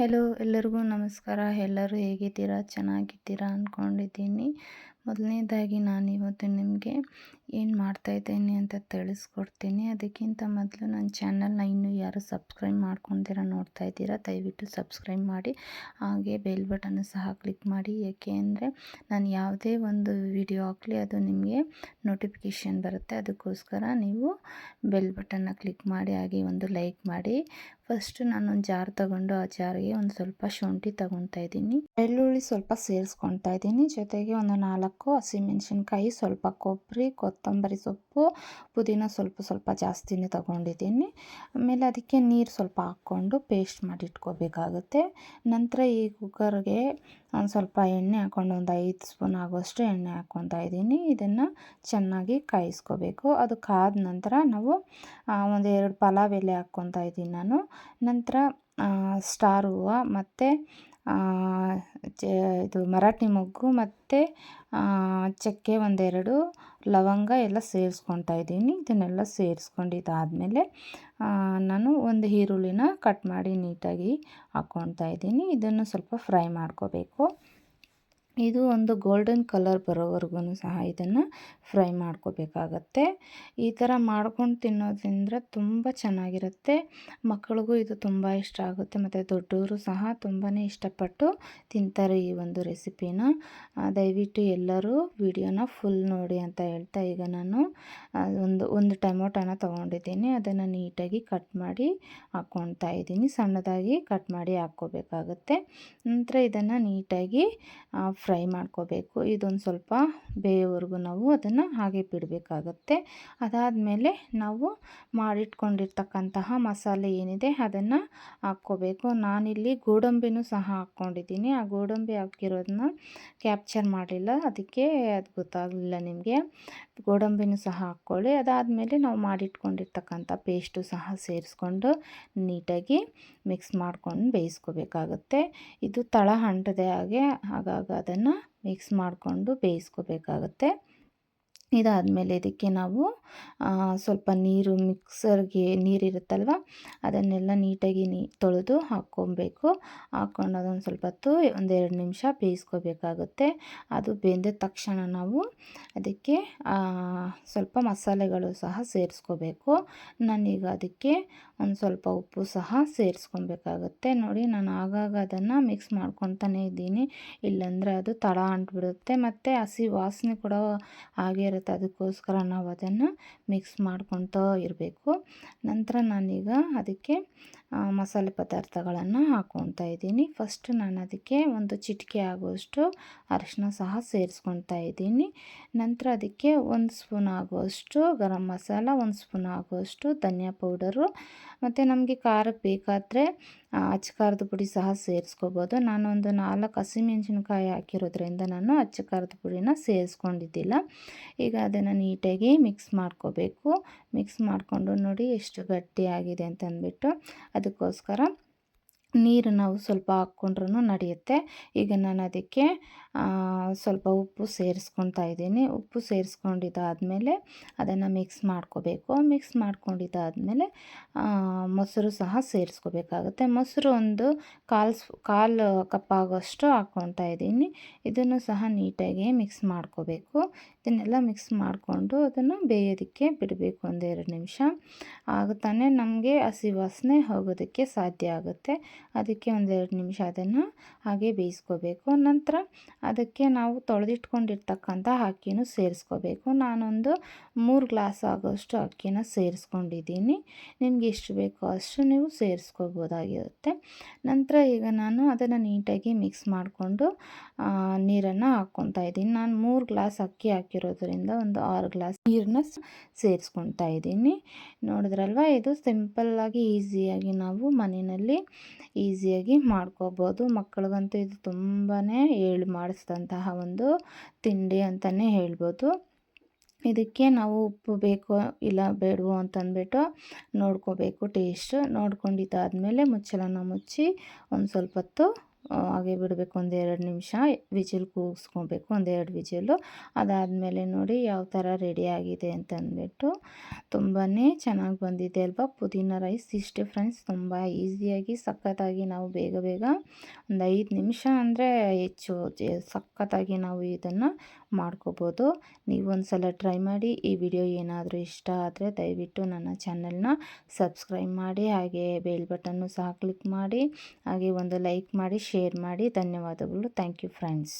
Hello ಎಲ್ಲರಿಗೂ ನಮಸ್ಕಾರ. ಎಲ್ಲರೂ ಹೇಗಿದ್ದೀರಾ? ಚೆನ್ನಾಗಿದ್ದೀರಾ ಅಂದ್ಕೊಂಡಿದ್ದೀನಿ ಮೊದಲನೇದಾಗಿ ನಾನಿವತ್ತು ನಿಮಗೆ ಏನು ಮಾಡ್ತಾಯಿದ್ದೀನಿ ಅಂತ ತಿಳಿಸ್ಕೊಡ್ತೀನಿ. ಅದಕ್ಕಿಂತ ಮೊದಲು ನನ್ನ ಚಾನಲ್ನ ಇನ್ನೂ ಯಾರು ಸಬ್ಸ್ಕ್ರೈಬ್ ಮಾಡ್ಕೊತೀರ ನೋಡ್ತಾ ಇದ್ದೀರಾ, ದಯವಿಟ್ಟು ಸಬ್ಸ್ಕ್ರೈಬ್ ಮಾಡಿ. ಹಾಗೆ ಬೆಲ್ ಬಟನ್ನು ಸಹ ಕ್ಲಿಕ್ ಮಾಡಿ. ಏಕೆ ಅಂದರೆ ನಾನು ಯಾವುದೇ ಒಂದು ವಿಡಿಯೋ ಹಾಕಲಿ ಅದು ನಿಮಗೆ ನೋಟಿಫಿಕೇಷನ್ ಬರುತ್ತೆ. ಅದಕ್ಕೋಸ್ಕರ ನೀವು ಬೆಲ್ ಬಟನ್ನ ಕ್ಲಿಕ್ ಮಾಡಿ, ಹಾಗೆ ಒಂದು ಲೈಕ್ ಮಾಡಿ. ಫಸ್ಟು ನಾನೊಂದು ಜಾರ್ ತಗೊಂಡು ಆ ಜಾರಿಗೆ ಒಂದು ಸ್ವಲ್ಪ ಶುಂಠಿ ತಗೊತಾ ಇದ್ದೀನಿ. ಬೆಳ್ಳುಳ್ಳಿ ಸ್ವಲ್ಪ ಸೇರಿಸ್ಕೊತಾ ಇದ್ದೀನಿ. ಜೊತೆಗೆ ಒಂದು ನಾಲ್ಕು ಹಸಿಮೆಣಸಿನ್ಕಾಯಿ, ಸ್ವಲ್ಪ ಕೊಬ್ಬರಿ, ಕೊತ್ತಂಬರಿ ಸೊಪ್ಪು, ಪುದೀನ ಸ್ವಲ್ಪ ಸ್ವಲ್ಪ ಜಾಸ್ತಿನೇ ತಗೊಂಡಿದ್ದೀನಿ. ಆಮೇಲೆ ಅದಕ್ಕೆ ನೀರು ಸ್ವಲ್ಪ ಹಾಕ್ಕೊಂಡು ಪೇಸ್ಟ್ ಮಾಡಿ ಇಟ್ಕೋಬೇಕಾಗುತ್ತೆ. ನಂತರ ಈ ಕುಕ್ಕರ್ಗೆ ಒಂದು ಸ್ವಲ್ಪ ಎಣ್ಣೆ ಹಾಕ್ಕೊಂಡು ಒಂದು ಐದು ಸ್ಪೂನ್ ಆಗೋಷ್ಟು ಎಣ್ಣೆ ಹಾಕ್ಕೊತಾ ಇದ್ದೀನಿ. ಇದನ್ನು ಚೆನ್ನಾಗಿ ಕಾಯಿಸ್ಕೋಬೇಕು. ಅದು ಕಾದ ನಂತರ ನಾವು ಒಂದು ಎರಡು ಪಲಾವ್ ಎಲೆ ಹಾಕ್ಕೊತಾ ಇದ್ದೀನಿ ನಾನು. ನಂತರ ಸ್ಟಾರ್ ಹೂವು ಮತ್ತು ಇದು ಮರಾಠಿ ಮೊಗ್ಗು ಮತ್ತು ಚಕ್ಕೆ ಒಂದೆರಡು, ಲವಂಗ ಎಲ್ಲ ಸೇರಿಸ್ಕೊಳ್ತಾ ಇದ್ದೀನಿ. ಇದನ್ನೆಲ್ಲ ಸೇರಿಸ್ಕೊಂಡಿದ್ದಾದಮೇಲೆ ನಾನು ಒಂದು ಈರುಳ್ಳಿನ ಕಟ್ ಮಾಡಿ ನೀಟಾಗಿ ಹಾಕ್ಕೊಳ್ತಾ ಇದ್ದೀನಿ. ಇದನ್ನು ಸ್ವಲ್ಪ ಫ್ರೈ ಮಾಡ್ಕೋಬೇಕು. ಇದು ಒಂದು ಗೋಲ್ಡನ್ ಕಲರ್ ಬರೋವರೆಗೂ ಸಹ ಇದನ್ನು ಫ್ರೈ ಮಾಡ್ಕೋಬೇಕಾಗತ್ತೆ. ಈ ಥರ ಮಾಡ್ಕೊಂಡು ತಿನ್ನೋದ್ರಿಂದ ತುಂಬ ಚೆನ್ನಾಗಿರುತ್ತೆ. ಮಕ್ಕಳಿಗೂ ಇದು ತುಂಬ ಇಷ್ಟ ಆಗುತ್ತೆ ಮತ್ತು ದೊಡ್ಡವರು ಸಹ ತುಂಬಾ ಇಷ್ಟಪಟ್ಟು ತಿಂತಾರೆ ಈ ಒಂದು ರೆಸಿಪಿನ. ದಯವಿಟ್ಟು ಎಲ್ಲರೂ ವಿಡಿಯೋನ ಫುಲ್ ನೋಡಿ ಅಂತ ಹೇಳ್ತಾ ಈಗ ನಾನು ಒಂದು ಒಂದು ಟೊಮೊಟೊನ ತೊಗೊಂಡಿದ್ದೀನಿ. ಅದನ್ನು ನೀಟಾಗಿ ಕಟ್ ಮಾಡಿ ಹಾಕ್ಕೊಳ್ತಾ ಇದ್ದೀನಿ. ಸಣ್ಣದಾಗಿ ಕಟ್ ಮಾಡಿ ಹಾಕ್ಕೋಬೇಕಾಗತ್ತೆ. ನಂತರ ಇದನ್ನು ನೀಟಾಗಿ ಫ್ರೈ ಮಾಡ್ಕೋಬೇಕು. ಇದೊಂದು ಸ್ವಲ್ಪ ಬೇಯೋವರೆಗೂ ನಾವು ಅದನ್ನು ಹಾಗೆ ಬಿಡಬೇಕಾಗತ್ತೆ. ಅದಾದಮೇಲೆ ನಾವು ಮಾಡಿಟ್ಕೊಂಡಿರ್ತಕ್ಕಂತಹ ಮಸಾಲೆ ಏನಿದೆ ಅದನ್ನು ಹಾಕ್ಕೋಬೇಕು. ನಾನಿಲ್ಲಿ ಗೋಡಂಬಿನೂ ಸಹ ಹಾಕ್ಕೊಂಡಿದ್ದೀನಿ. ಆ ಗೋಡಂಬಿ ಹಾಕಿರೋದನ್ನ ಕ್ಯಾಪ್ಚರ್ ಮಾಡಲಿಲ್ಲ. ಅದಕ್ಕೆ ಅದು ಗೊತ್ತಾಗಲಿಲ್ಲ ನಿಮಗೆ. ಗೋಡಂಬಿನೂ ಸಹ ಹಾಕ್ಕೊಳ್ಳಿ. ಅದಾದಮೇಲೆ ನಾವು ಮಾಡಿಟ್ಕೊಂಡಿರ್ತಕ್ಕಂಥ ಪೇಸ್ಟು ಸಹ ಸೇರಿಸ್ಕೊಂಡು ನೀಟಾಗಿ ಮಿಕ್ಸ್ ಮಾಡ್ಕೊಂಡು ಬೇಯಿಸ್ಕೋಬೇಕಾಗುತ್ತೆ. ಇದು ತಳ ಅಂಟದೆ ಹಾಗೆ, ಹಾಗಾಗ ಅದನ್ನು ಮಿಕ್ಸ್ ಮಾಡಿಕೊಂಡು ಬೇಯಿಸ್ಕೋಬೇಕಾಗತ್ತೆ. ಇದಾದಮೇಲೆ ಇದಕ್ಕೆ ನಾವು ಸ್ವಲ್ಪ ನೀರು ಮಿಕ್ಸರ್ಗೆ ನೀರಿರುತ್ತಲ್ವ, ಅದನ್ನೆಲ್ಲ ನೀಟಾಗಿ ನೀ, ತೊಳೆದು ಹಾಕ್ಕೊಬೇಕು. ಹಾಕ್ಕೊಂಡು ಅದೊಂದು ಸ್ವಲ್ಪ ಹೊತ್ತು ಒಂದೆರಡು ನಿಮಿಷ ಬೇಯಿಸ್ಕೋಬೇಕಾಗುತ್ತೆ. ಅದು ಬೆಂದ ತಕ್ಷಣ ನಾವು ಅದಕ್ಕೆ ಸ್ವಲ್ಪ ಮಸಾಲೆಗಳು ಸಹ ಸೇರಿಸ್ಕೋಬೇಕು. ನಾನೀಗ ಅದಕ್ಕೆ ಒಂದು ಸ್ವಲ್ಪ ಉಪ್ಪು ಸಹ ಸೇರಿಸ್ಕೊಬೇಕಾಗುತ್ತೆ. ನೋಡಿ, ನಾನು ಆಗಾಗ ಅದನ್ನು ಮಿಕ್ಸ್ ಮಾಡ್ಕೊತಾನೆ ಇದ್ದೀನಿ. ಇಲ್ಲಾಂದರೆ ಅದು ತಳ ಅಂಟ್ಬಿಡುತ್ತೆ. ಮತ್ತು ಹಸಿ ವಾಸನೆ ಕೂಡ ಆಗಿರುತ್ತೆ ಅದಕ್ಕೋಸ್ಕರ ನಾವು ಅದನ್ನು ಮಿಕ್ಸ್ ಮಾಡ್ಕೊತಾ ಇರಬೇಕು. ನಂತರ ನಾನೀಗ ಅದಕ್ಕೆ ಮಸಾಲೆ ಪದಾರ್ಥಗಳನ್ನು ಹಾಕ್ಕೊತಾ ಇದ್ದೀನಿ. ಫಸ್ಟ್ ನಾನು ಅದಕ್ಕೆ ಒಂದು ಚಿಟಿಕೆ ಆಗುವಷ್ಟು ಅರಿಶಿನ ಸಹ ಸೇರಿಸ್ಕೊತಾ ಇದ್ದೀನಿ. ನಂತರ ಅದಕ್ಕೆ ಒಂದು ಸ್ಪೂನ್ ಆಗುವಷ್ಟು ಗರಂ ಮಸಾಲ, ಒಂದು ಸ್ಪೂನ್ ಆಗುವಷ್ಟು ಧನಿಯಾ ಪೌಡರು ಮತ್ತು ನಮಗೆ ಖಾರಕ್ಕೆ ಬೇಕಾದರೆ ಅಚ್ಚ ಖಾರದ ಪುಡಿ ಸಹ ಸೇರಿಸ್ಕೋಬೋದು. ನಾನೊಂದು ನಾಲ್ಕು ಹಸಿಮೆಣಸಿನ್ಕಾಯಿ ಹಾಕಿರೋದ್ರಿಂದ ನಾನು ಅಚ್ಚ ಖಾರದ ಪುಡಿನ ಸೇರಿಸ್ಕೊಂಡಿದ್ದಿಲ್ಲ. ಈಗ ಅದನ್ನು ನೀಟಾಗಿ ಮಿಕ್ಸ್ ಮಾಡ್ಕೋಬೇಕು. ಮಿಕ್ಸ್ ಮಾಡಿಕೊಂಡು ನೋಡಿ ಎಷ್ಟು ಗಟ್ಟಿಯಾಗಿದೆ ಅಂತಂದ್ಬಿಟ್ಟು ಅದಕ್ಕೋಸ್ಕರ ನೀರು ನಾವು ಸ್ವಲ್ಪ ಹಾಕ್ಕೊಂಡ್ರೂ ನಡೆಯುತ್ತೆ. ಈಗ ನಾನು ಅದಕ್ಕೆ ಸ್ವಲ್ಪ ಉಪ್ಪು ಸೇರಿಸ್ಕೊತಾ ಇದ್ದೀನಿ. ಉಪ್ಪು ಸೇರಿಸ್ಕೊಂಡಿದ್ದಾದಮೇಲೆ ಅದನ್ನು ಮಿಕ್ಸ್ ಮಾಡ್ಕೋಬೇಕು. ಮಿಕ್ಸ್ ಮಾಡ್ಕೊಂಡಿದ್ದಾದಮೇಲೆ ಮೊಸರು ಸಹ ಸೇರಿಸ್ಕೋಬೇಕಾಗುತ್ತೆ. ಮೊಸರು ಒಂದು ಕಾಲು ಕಾಲು ಕಪ್ ಆಗೋಷ್ಟು ಹಾಕ್ಕೊತಾ ಇದ್ದೀನಿ. ಇದನ್ನು ಸಹ ನೀಟಾಗಿ ಮಿಕ್ಸ್ ಮಾಡ್ಕೋಬೇಕು. ಇದನ್ನೆಲ್ಲ ಮಿಕ್ಸ್ ಮಾಡಿಕೊಂಡು ಅದನ್ನು ಬೇಯೋದಕ್ಕೆ ಬಿಡಬೇಕು ಒಂದೆರಡು ನಿಮಿಷ. ಆಗ ತಾನೇ ನಮಗೆ ಹಸಿ ವಾಸನೆ ಹೋಗೋದಕ್ಕೆ ಸಾಧ್ಯ ಆಗುತ್ತೆ. ಅದಕ್ಕೆ ಒಂದೆರಡು ನಿಮಿಷ ಅದನ್ನು ಹಾಗೆ ಬೇಯಿಸ್ಕೋಬೇಕು. ನಂತರ ಅದಕ್ಕೆ ನಾವು ತೊಳೆದಿಟ್ಕೊಂಡಿರ್ತಕ್ಕಂಥ ಅಕ್ಕಿನೂ ಸೇರಿಸ್ಕೋಬೇಕು. ನಾನೊಂದು ಮೂರು ಗ್ಲಾಸ್ ಆಗೋಷ್ಟು ಅಕ್ಕಿನ ಸೇರಿಸ್ಕೊಂಡಿದ್ದೀನಿ. ನಿಮ್ಗೆ ಎಷ್ಟು ಬೇಕೋ ಅಷ್ಟು ನೀವು ಸೇರಿಸ್ಕೋಬೋದಾಗಿರುತ್ತೆ ನಂತರ ಈಗ ನಾನು ಅದನ್ನು ನೀಟಾಗಿ ಮಿಕ್ಸ್ ಮಾಡಿಕೊಂಡು ನೀರನ್ನು ಹಾಕ್ಕೊತಾ ಇದ್ದೀನಿ. ನಾನು ಮೂರು ಗ್ಲಾಸ್ ಅಕ್ಕಿ ಹಾಕಿರೋದ್ರಿಂದ ಒಂದು ಆರು ಗ್ಲಾಸ್ ನೀರನ್ನ ಸೇರಿಸ್ಕೊತಾ ಇದ್ದೀನಿ. ನೋಡಿದ್ರಲ್ವ? ಇದು ಸಿಂಪಲ್ಲಾಗಿ ಈಸಿಯಾಗಿ ನಾವು ಮನೆಯಲ್ಲಿ ಈಸಿಯಾಗಿ ಮಾಡ್ಕೋಬೋದು. ಮಕ್ಕಳಿಗಂತೂ ಇದು ತುಂಬಾ ಹೇಳಿ ಮಾಡಿಸಿದಂತಹ ಒಂದು ತಿಂಡಿ ಅಂತಲೇ ಹೇಳ್ಬೋದು. ಇದಕ್ಕೆ ನಾವು ಉಪ್ಪು ಬೇಕೋ, ಇಲ್ಲ ಬೇಡವೋ ಅಂತಂದ್ಬಿಟ್ಟು ನೋಡ್ಕೋಬೇಕು ಟೇಸ್ಟ್. ನೋಡ್ಕೊಂಡಿದ್ದಾದಮೇಲೆ ಮುಚ್ಚಳನ ಮುಚ್ಚಿ ಒಂದು ಸ್ವಲ್ಪ ಹೊತ್ತು ಹಾಗೆ ಬಿಡಬೇಕು ಒಂದೆರಡು ನಿಮಿಷ. ವಿಜಿಲ್ ಕೂಗಿಸ್ಕೊಬೇಕು ಒಂದೆರಡು ವಿಜಿಲು ಅದಾದಮೇಲೆ ನೋಡಿ ಯಾವ ಥರ ರೆಡಿ ಆಗಿದೆ ಅಂತ ಅಂದ್ಬಿಟ್ಟು ತುಂಬಾ ಚೆನ್ನಾಗಿ ಬಂದಿದೆ ಅಲ್ವಾ? ಪುದೀನ ರೈಸ್ ಇಷ್ಟೇ ಫ್ರೆಂಡ್ಸ್ ತುಂಬ ಈಸಿಯಾಗಿ ಸಖತ್ತಾಗಿ ನಾವು ಬೇಗ ಬೇಗ ಒಂದು ಐದು ನಿಮಿಷ ಅಂದರೆ ಹೆಚ್ಚು ಸಖತ್ತಾಗಿ ನಾವು ಇದನ್ನು ಮಾಡ್ಕೋಬೋದು. ನೀವು ಒಂದು ಸಲ ಟ್ರೈ ಮಾಡಿ, ಈ ವಿಡಿಯೋ ಏನಾದರೂ ಇಷ್ಟ ಆದರೆ ದಯವಿಟ್ಟು ನನ್ನ ಚಾನಲ್ನ ಸಬ್ಸ್ಕ್ರೈಬ್ ಮಾಡಿ, ಹಾಗೆ ಬೇಲ್ ಬಟನ್ನು ಸಹ ಕ್ಲಿಕ್ ಮಾಡಿ, ಹಾಗೆ ಒಂದು ಲೈಕ್ ಮಾಡಿ ಶೇರ್ ಮಾಡಿ ಧನ್ಯವಾದಗಳು. Thank you friends.